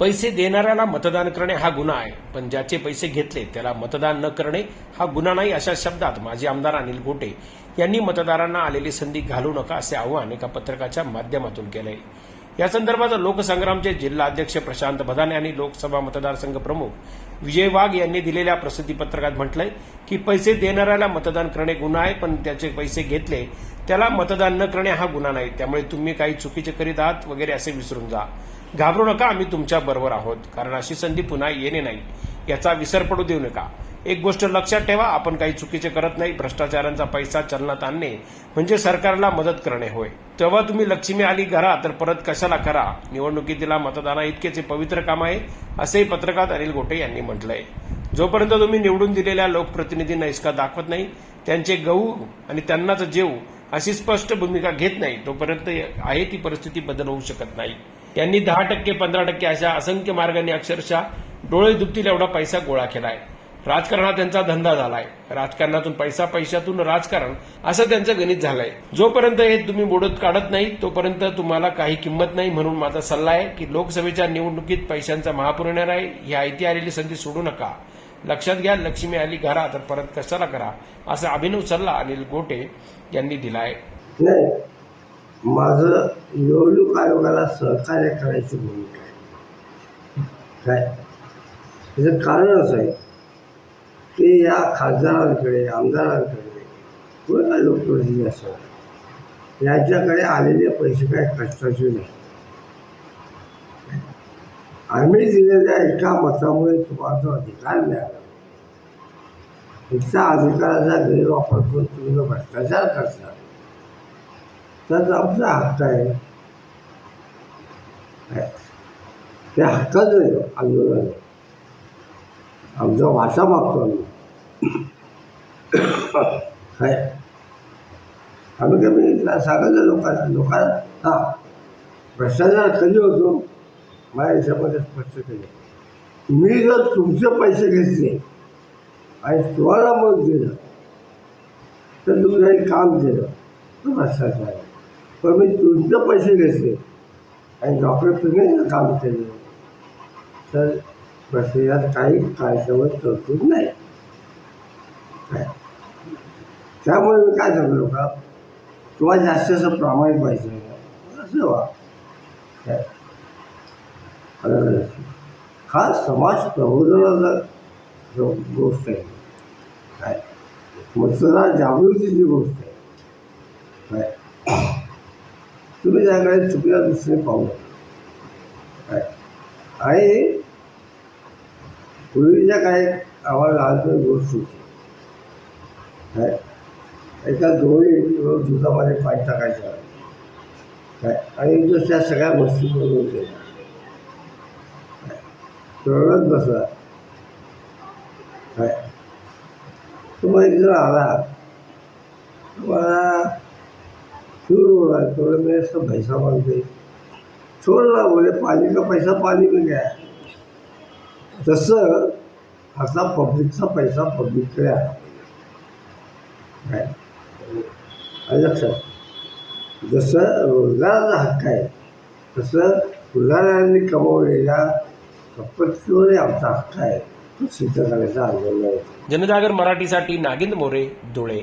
पैसे देणाऱ्याला मतदान करणे हा गुन्हा आहे. पण ज्याचे पैसे घेतले त्याला मतदान न करणे हा गुन्हा नाही अशा शब्दात माजी आमदार अनिल गोटे यांनी मतदारांना आलेली संधी घालू नका असे आवाहन एका पत्रकाच्या माध्यमातून केलंय या संदर्भात लोकसंग्रामचे जिल्हा अध्यक्ष प्रशांत भदाने आणि लोकसभा मतदारसंघ प्रमुख विजय वाघ यांनी दिलेल्या प्रसिद्धी पत्रकात म्हटलंय की पैसे देणाऱ्याला मतदान करणे गुन्हा आहे पण त्याचे पैसे घेतले त्याला मतदान न करणे हा गुन्हा नाही. त्यामुळे तुम्ही काही चुकीचे करीत आहात वगैरे असे विसरून जा. घाबरू नका आम्ही तुमच्या बरोबर आहोत. कारण अशी संधी पुन्हा येणे नाही. याचा विसर पडू देऊ नका. एक गोष्ट लक्षात ठेवा आपण काही चुकीचे करत नाही. भ्रष्टाचारांचा पैसा चलनात आणणे म्हणजे सरकारला मदत करणे होय. तेव्हा तुम्ही लक्ष्मी आली घरा तर परत कशाला करा? निवडणुकीतला मतदाना इतकेच पवित्र काम आहे असेही पत्रकात अनिल गोटे यांनी म्हटलंय. जोपर्यंत तुम्ही निवडून दिलेल्या लोकप्रतिनिधींना इसका दाखवत नाही त्यांचे गहू आणि त्यांनाच जेव अशी स्पष्ट भूमिका घेत नाही तोपर्यंत आहे ती परिस्थिती बदल होऊ शकत नाही. त्यांनी दहा टक्के पंधरा टक्के अशा असंख्य मार्गांनी अक्षरशः डोळे दुखतील एवढा पैसा गोळा केलाय. राजकारणात त्यांचा धंदा झालाय. राजकारणातून पैसा पैशातून राजकारण असं त्यांचं गणित झालंय. जोपर्यंत हे तुम्ही मोडत काढत नाही तोपर्यंत तुम्हाला काही किंमत नाही म्हणून माझा सल्ला आहे की लोकसभेच्या निवडणुकीत पैशांचा महापूर येणार आहे. ही आयती आलेली संधी सोडू नका. लक्षात घ्या लक्ष्मी आली घरा तर परत कशाला करा असा अभिनव सल्ला अनिल गोटे यांनी दिला आहे माझं निवडणूक आयोगाला सहकार्य करायची भूमिका आहे. काय? त्याचं कारण असं आहे की या खासदारांकडे आमदारांकडे किंवा लोकप्रतिनिधी असं यांच्याकडे आलेले पैसे काय कष्टाचे नाही. आम्ही दिलेल्या एका मतामुळे तुम्हाला जो अधिकार मिळाला. त्या अधिकाराचा गैरवापर करून तुम्ही भ्रष्टाचार करता. तर आमचा हक्क आहे. ते हक्काचं आहे आंदोलन आमचा वाटा मागतो आम्ही. काय म्हणजे आम्ही कमी सांगायचं लोकांना लोकांना हा. भ्रष्टाचार कधी होतो? माझ्या हिशोबाने स्पष्ट केलं मी जर तुमचे पैसे घेतले आणि तुम्हाला मत दिलं तर तुम्ही काही काम केलं. तर भ्रष्टाचार पण मी तुमचे पैसे घेतले. आणि डॉक्टर तुम्ही काम केलं. तर भ्रष्टाचार काही कायद्यावर तरतूद नाही. काय? त्यामुळे मी काय सांगतो का तुम्हाला जास्त असं प्रामाणिक पाहिजे. असं व्हा. काय हा समाज प्रबोधनाचा जो गोष्ट आहे. काय मतदार जागृतीची गोष्ट आहे. काय तुम्ही जाणारे चुकीला दुसरे पाहू. काय? आणि पूर्वीच्या काय आवाज आला गोष्ट सुटली काय? एका दोन्ही रोज दुधामध्ये पाय टाकायचं. काय? आणि जो त्या सगळ्या गोष्टी बनवून केल्या रडत बसला काय? तुम्हाला एक जण आला. तुम्हाला शुरू हो रहा है तो बोले सब पैसा मांगते छोड़ ना बोले पानी का पैसा पानी में गया तसं असा पब्लिकचा पैसा पब्लिककडे आला काय लक्षात जसं रोजगाराचा हक्क आहे तसं पुढाऱ्यांनी कमवलेल्या संपत्तीवर आमचा हक्क आहे. तो सिद्ध करायचा आंदोलन जनजागर मराठीसाठी नागिंद मोरे धुळे.